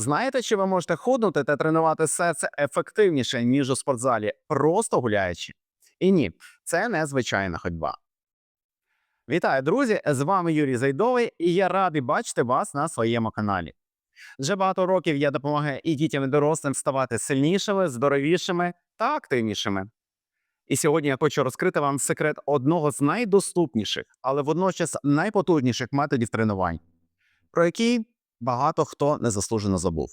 Знаєте, чи ви можете худнути та тренувати серце ефективніше, ніж у спортзалі, просто гуляючи? І ні, це не звичайна ходьба. Вітаю, друзі! З вами Юрій Зайдовий, і я радий бачити вас на своєму каналі. Вже багато років я допомагаю і дітям, і дорослим ставати сильнішими, здоровішими та активнішими. І сьогодні я хочу розкрити вам секрет одного з найдоступніших, але водночас найпотужніших методів тренувань, про який багато хто незаслужено забув.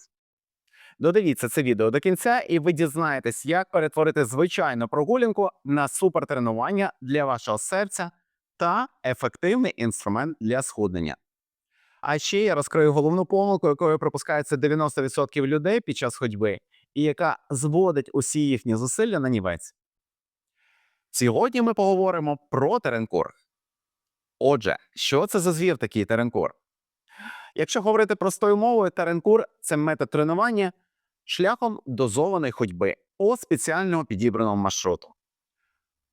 Додивіться це відео до кінця, і ви дізнаєтесь, як перетворити звичайну прогулянку на супертренування для вашого серця та ефективний інструмент для схуднення. А ще я розкрию головну помилку, якою пропускається 90% людей під час ходьби, і яка зводить усі їхні зусилля на нівець. Сьогодні ми поговоримо про теренкур. Отже, що це за звір такий теренкур? Якщо говорити простою мовою, теренкур це метод тренування шляхом дозованої ходьби по спеціально підібраному маршруту.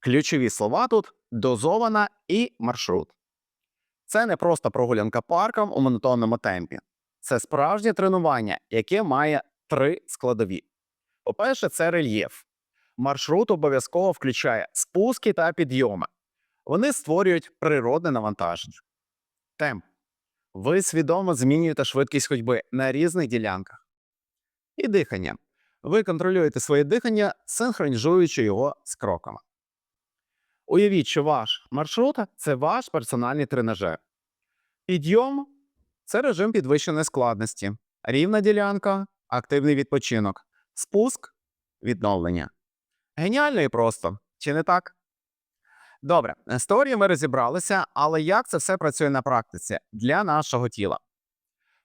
Ключові слова тут дозована і маршрут. Це не просто прогулянка парком у монотонному темпі. Це справжнє тренування, яке має три складові. По-перше, це рельєф. Маршрут обов'язково включає спуски та підйоми. Вони створюють природне навантаження. Темп. Ви свідомо змінюєте швидкість ходьби на різних ділянках. І дихання. Ви контролюєте своє дихання, синхронізуючи його з кроками. Уявіть, що ваш маршрут це ваш персональний тренажер. Підйом це режим підвищеної складності, рівна ділянка, активний відпочинок, спуск відновлення. Геніально і просто, чи не так? Добре, з теорією ми розібралися, але як це все працює на практиці для нашого тіла?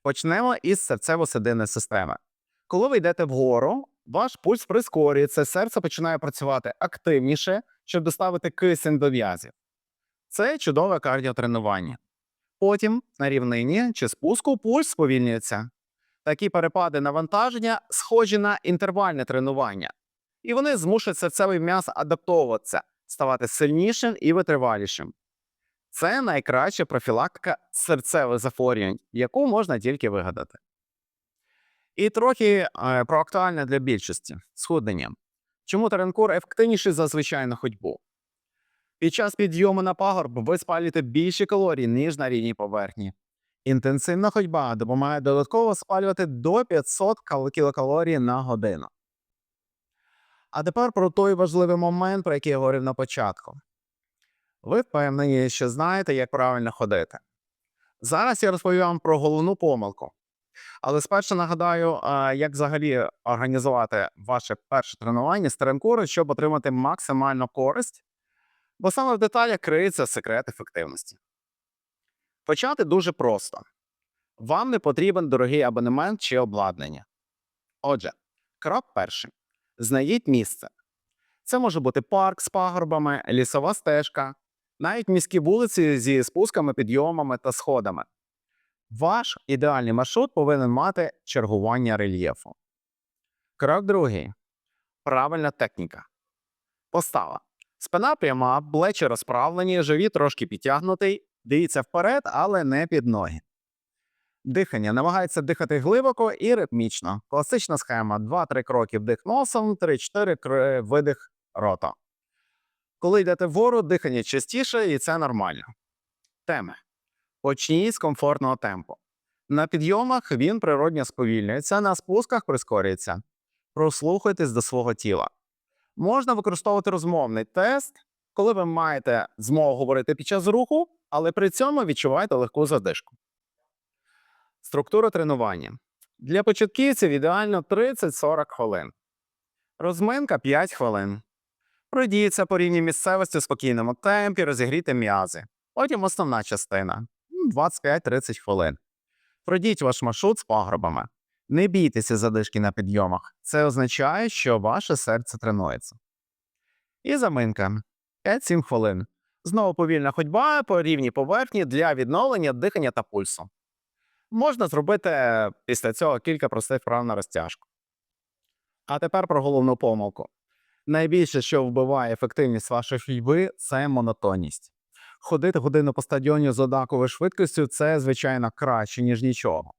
Почнемо із серцево-судинної системи. Коли ви йдете вгору, ваш пульс прискорюється, серце починає працювати активніше, щоб доставити кисень до в'язів. Це чудове кардіотренування. Потім на рівнині чи спуску пульс сповільнюється. Такі перепади навантаження схожі на інтервальне тренування, і вони змушують серцевий м'яз адаптовуватися, ставати сильнішим і витривалішим. Це найкраща профілактика серцевих захворювань, яку можна тільки вигадати. І трохи е, про актуальне для більшості схуднення. Чому теренкур ефективніший за звичайну ходьбу? Під час підйому на пагорб ви спалюєте більше калорій, ніж на рівній поверхні. Інтенсивна ходьба допомагає додатково спалювати до 500 кілокалорій на годину. А тепер про той важливий момент, про який я говорив на початку. Ви впевнені, що знаєте, як правильно ходити. Зараз я розповім вам про головну помилку. Але спершу нагадаю, як взагалі організувати ваше перше тренування з теренкуру, щоб отримати максимальну користь, бо саме в деталях криється секрет ефективності. Почати дуже просто. Вам не потрібен дорогий абонемент чи обладнання. Отже, крок перший. Знайдіть місце. Це може бути парк з пагорбами, лісова стежка, навіть міські вулиці зі спусками, підйомами та сходами. Ваш ідеальний маршрут повинен мати чергування рельєфу. Крок другий. Правильна техніка. Постава. Спина пряма, плечі розправлені, живіт трошки підтягнутий. Дивіться вперед, але не під ноги. Дихання. Намагається дихати глибоко і ритмічно. Класична схема: 2-3 кроки вдих носом, 3-4 видих рота. Коли йдете вгору, дихання частіше, і це нормально. Теми. Почніть з комфортного темпу. На підйомах він природньо сповільнюється, на спусках прискорюється. Прослухайтесь до свого тіла. Можна використовувати розмовний тест, коли ви маєте змогу говорити під час руху, але при цьому відчуваєте легку задишку. Структура тренування. Для початківців ідеально 30-40 хвилин. Розминка 5 хвилин. Пройдіться по рівній місцевості в спокійному темпі, розігрійте м'язи. Потім основна частина 25-30 хвилин. Пройдіть ваш маршрут з пагорбами. Не бійтеся задишки на підйомах. Це означає, що ваше серце тренується. І заминка 5-7 хвилин. Знову повільна ходьба по рівній поверхні для відновлення дихання та пульсу. Можна зробити е, після цього кілька простих вправ на розтяжку. А тепер про головну помилку. Найбільше, що вбиває ефективність вашої ходьби, це монотонність. Ходити годину по стадіоні з однаковою швидкістю це, звичайно, краще, ніж нічого.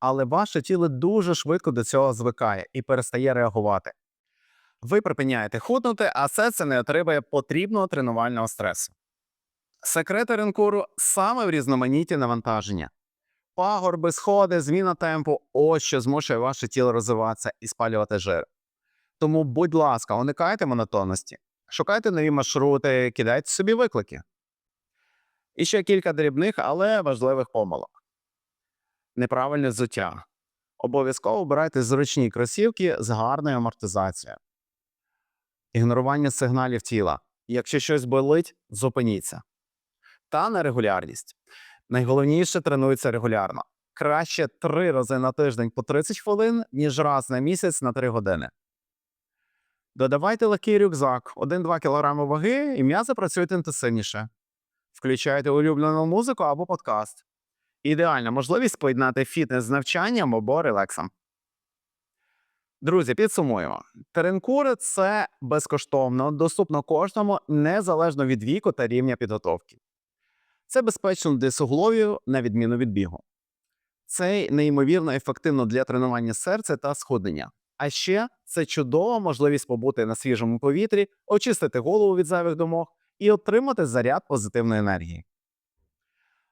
але ваше тіло дуже швидко до цього звикає і перестає реагувати. Ви припиняєте худнути, а серце не отримує потрібного тренувального стресу. Секрети ринкуру саме в різноманітті навантаження. Пагорби, сходи, зміна темпу ось що змушує ваше тіло розвиватися і спалювати жир. Тому, будь ласка, уникайте монотонності, шукайте нові маршрути, кидайте собі виклики. І ще кілька дрібних, але важливих помилок. Неправильне взуття. Обов'язково обирайте зручні кросівки з гарною амортизацією. Ігнорування сигналів тіла. Якщо щось болить, зупиніться. Та нерегулярність. Найголовніше тренується регулярно. Краще три рази на тиждень по 30 хвилин, ніж раз на місяць на 3 години. Додавайте легкий рюкзак, 1-2 кг ваги, і м'язи працюють інтенсивніше. Включайте улюблену музику або подкаст. Ідеальна можливість поєднати фітнес з навчанням або релаксом. Друзі, підсумуємо. Теренкури це безкоштовно, доступно кожному, незалежно від віку та рівня підготовки. Це безпечно для сугловів, на відміну від бігу. Це неймовірно ефективно для тренування серця та сходення. А ще це чудова можливість побути на свіжому повітрі, очистити голову від зайвих думок і отримати заряд позитивної енергії.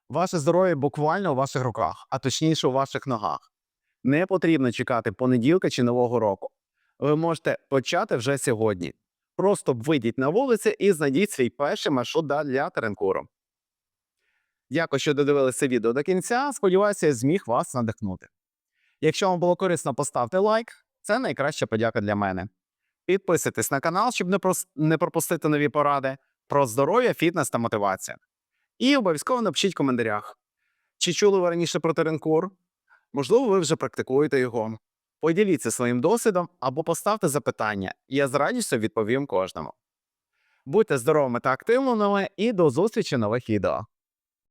Ваше здоров'я буквально у ваших руках, а точніше у ваших ногах. Не потрібно чекати понеділка чи нового року. Ви можете почати вже сьогодні. Просто вийдіть на вулицю і знайдіть свій перший маршрут для теренкуру. Дякую, що додивилися відео до кінця. Сподіваюся, я зміг вас надихнути. Якщо вам було корисно, поставте лайк. Це найкраща подяка для мене. Підписуйтесь на канал, щоб не, прос... не пропустити нові поради про здоров'я, фітнес та мотивацію. І обов'язково напишіть в коментарях, чи чули ви раніше про теренкур? Можливо, ви вже практикуєте його. Поділіться своїм досвідом або поставте запитання, я з радістю відповім кожному. Будьте здоровими та активними і до зустрічі нових відео.